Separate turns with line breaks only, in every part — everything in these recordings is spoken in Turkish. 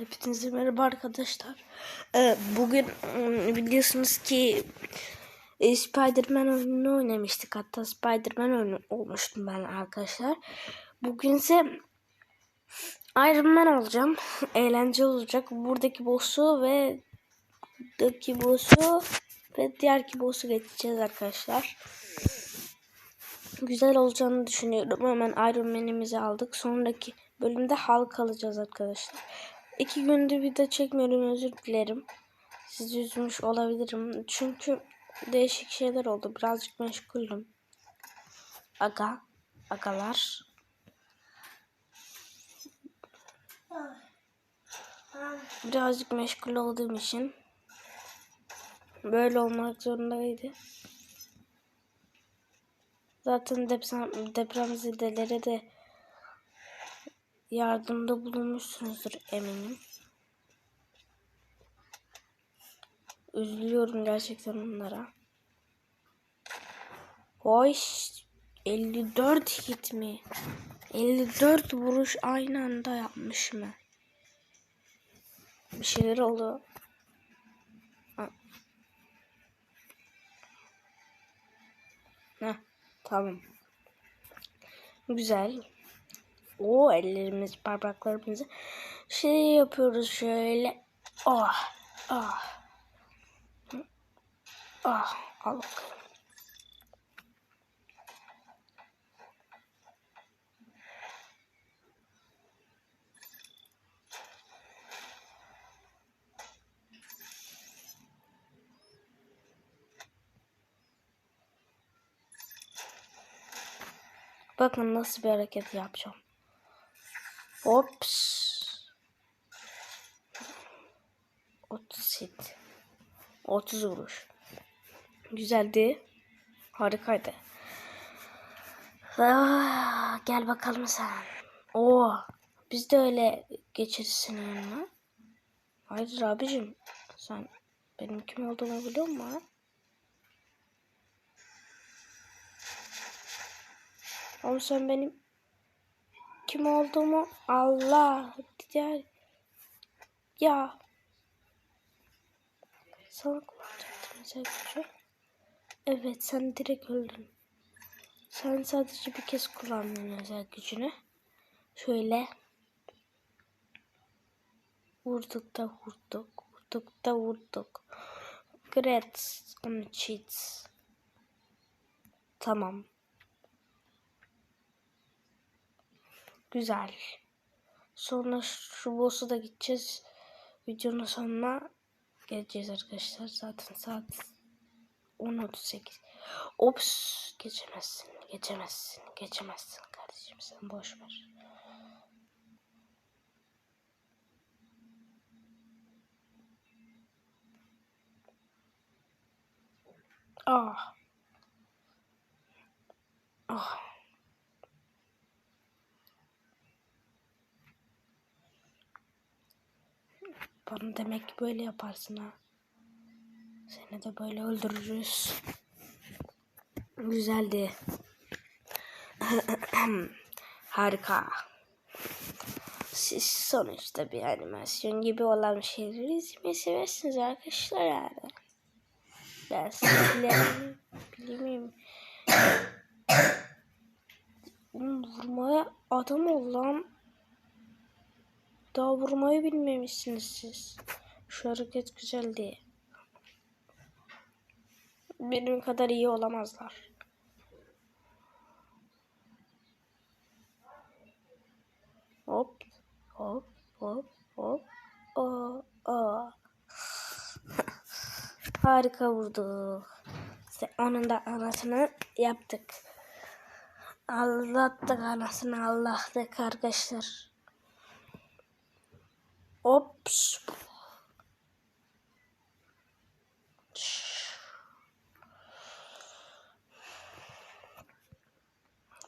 Hepinize merhaba arkadaşlar. Ee, bugün ım, biliyorsunuz ki e, Spider-Man oyununu oynamıştık. Hatta Spider-Man oyunu olmuştum ben arkadaşlar. Bugünse Iron Man olacağım. Eğlenceli olacak. Buradaki boss'u ve buradaki boss'u ve diğerki boss'u geçeceğiz arkadaşlar. Güzel olacağını düşünüyorum. Hemen Iron Man'imizi aldık. Sonraki bölümde Hulk alacağız arkadaşlar. İki gündür video çekmiyorum özür dilerim. Sizi üzmüş olabilirim. Çünkü değişik şeyler oldu. Birazcık meşguldüm. Aga. Agalar. Birazcık meşgul olduğum için böyle olmak zorundaydı. Zaten deprem, depremzedelere de yardımda bulunmuşsunuzdur eminim. Üzülüyorum gerçekten onlara. Hoş 54 hit mi? 54 vuruş aynı anda yapmış mı? Bir şeyler oldu. Heh, tamam. Güzel. O ellerimiz, parmaklarımızı şey yapıyoruz şöyle. Oh, oh. Ah, al bakalım. Bakın nasıl bir hareket yapacağım. Ops. 30 hit. 30 vuruş. Güzeldi. Harikaydı. Ah, gel bakalım sen. Oo, biz de öyle geçeriz senin yanına. Hayır abicim. Sen benim kim olduğumu biliyor musun? Ama sen benim kim olduğumu Allah diğer ya sana kullanacaktım gücü. Evet sen direkt öldün. Sen sadece bir kez kullandın özel gücünü. Şöyle vurduk da vurduk. Vurduk da vurduk. Great cheats. Tamam. Güzel. Sonra şu boss'u da gideceğiz. Videonun sonuna geleceğiz arkadaşlar. Zaten saat 10.38. Ops. Geçemezsin. Geçemezsin. Geçemezsin kardeşim. Sen boş ver. Ah. Ah. Bana demek ki böyle yaparsın ha. Seni de böyle öldürürüz. Güzeldi. Harika. Siz sonuçta bir animasyon gibi olan şeyleri izlemeyi seversiniz arkadaşlar yani. Ben bilmiyorum. Oğlum Vurmaya adam ol lan. Daha vurmayı bilmemişsiniz siz. Şu hareket güzeldi. Benim kadar iyi olamazlar. Hop hop hop hop. Aa, aa. Harika vurdu. İşte onun da anasını yaptık. Allah'tık anasını Allah'tık arkadaşlar. Ops.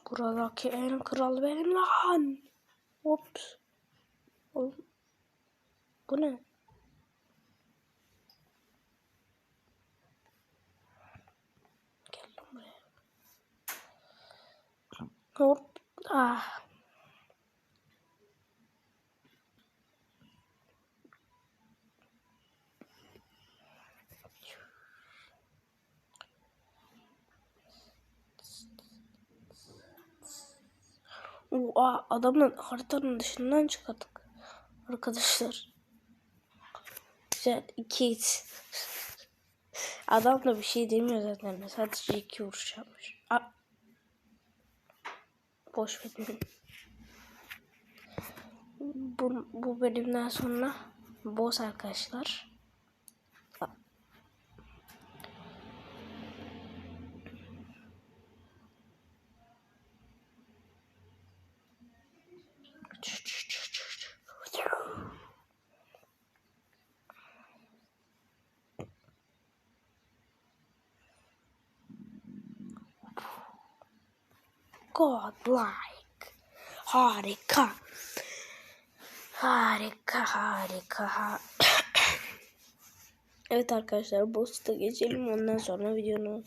Buradaki en kral benim lan. Ops. Oğlum. Bu ne? Gel lan buraya. Hop. Ah. Oha adamın haritanın dışından çıkardık. Arkadaşlar. Güzel iki hit. Adam da bir şey demiyor zaten. Sadece iki vuruş yapmış. A Boş verin. Bu, bu bölümden sonra boss arkadaşlar. Godlike. Harika. Harika, harika. ha- evet arkadaşlar boss'ta geçelim ondan sonra videonun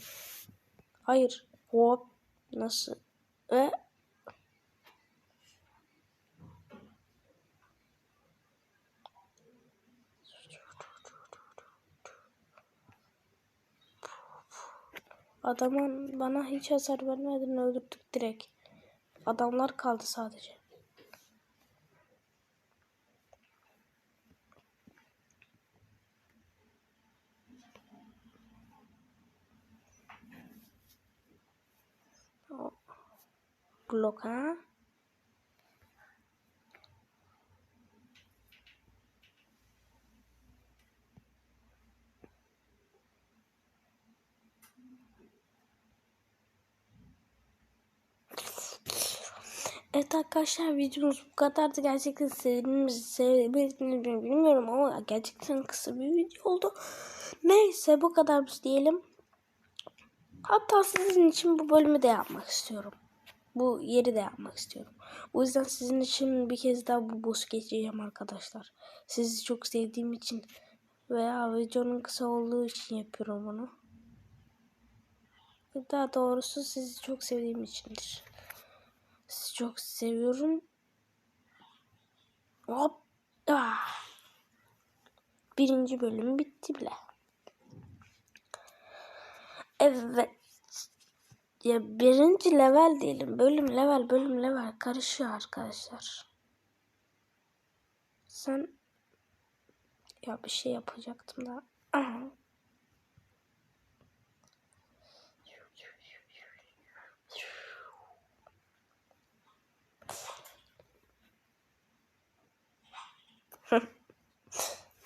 Hayır. Hop. Nasıl? Ve Adamın bana hiç hasar vermeden öldürdük direkt. Adamlar kaldı sadece. Blok ha? Evet arkadaşlar videomuz bu kadardı. Gerçekten sevdiğiniz, sevmediğiniz bilmiyorum ama gerçekten kısa bir video oldu. Neyse bu kadar biz diyelim. Hatta sizin için bu bölümü de yapmak istiyorum. Bu yeri de yapmak istiyorum. O yüzden sizin için bir kez daha bu boss geçeceğim arkadaşlar. Sizi çok sevdiğim için veya videonun kısa olduğu için yapıyorum bunu. Daha doğrusu sizi çok sevdiğim içindir. Sizi çok seviyorum. Hop. Ah. Birinci bölüm bitti bile. Evet. Ya birinci level diyelim. Bölüm level bölüm level karışıyor arkadaşlar. Sen ya bir şey yapacaktım da. Aha.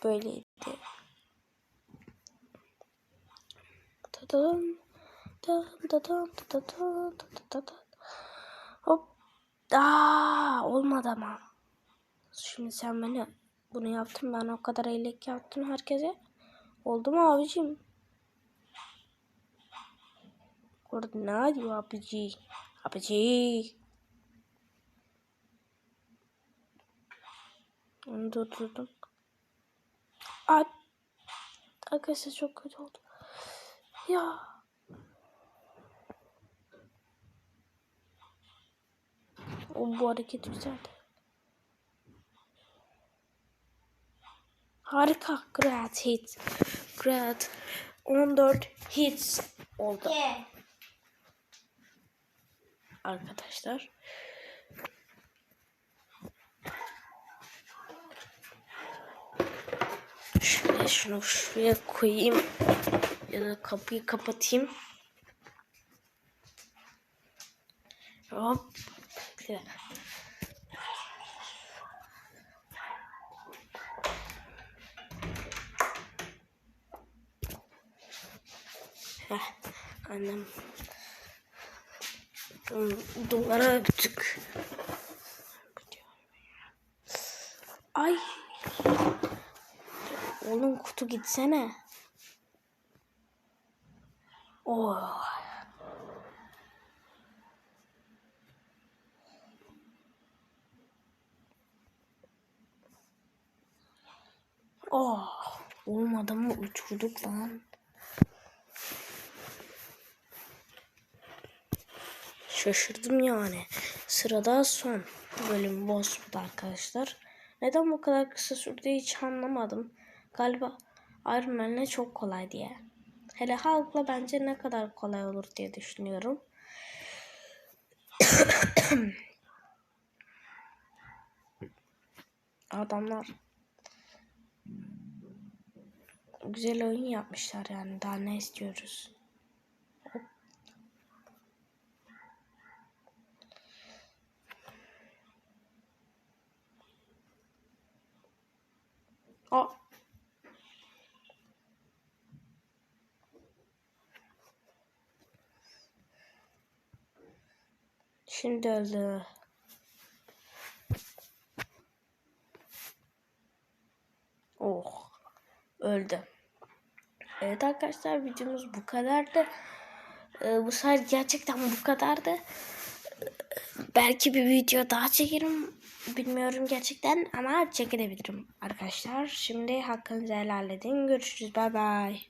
Böyleydi. Tadam, tadam, tadam, tadam. Hop. Aa, olmadı ama. Şimdi sen beni bunu yaptın ben o kadar eylek yaptım herkese. Oldu mu abicim? Orada ne diyor abici? Abici. Onu durdurdum. Ay. Arkadaşlar çok kötü oldu. Ya. O bu hareket güzeldi. Harika. Great hit. Great. 14 hits oldu. Arkadaşlar. Şöyle şunu şuraya koyayım. Ya da kapıyı kapatayım. Hop. Güzel. Heh, annem Du- duvara öptük. Ay. Oğlum kutu gitsene. Oh. Oh. Oğlum adamı uçurduk lan. Şaşırdım yani. Sırada son bölüm boss arkadaşlar. Neden bu kadar kısa sürdü hiç anlamadım. Galiba Iron çok kolay diye. Hele Hulk'la bence ne kadar kolay olur diye düşünüyorum. adamlar güzel oyun yapmışlar yani daha ne istiyoruz? Hop. Aa. Şimdi öldü. Oh. Öldü. Evet arkadaşlar videomuz bu kadardı. Ee, bu sefer gerçekten bu kadardı. Belki bir video daha çekerim. Bilmiyorum gerçekten ama çekebilirim arkadaşlar. Şimdi hakkınızı helal edin. Görüşürüz. Bay bay.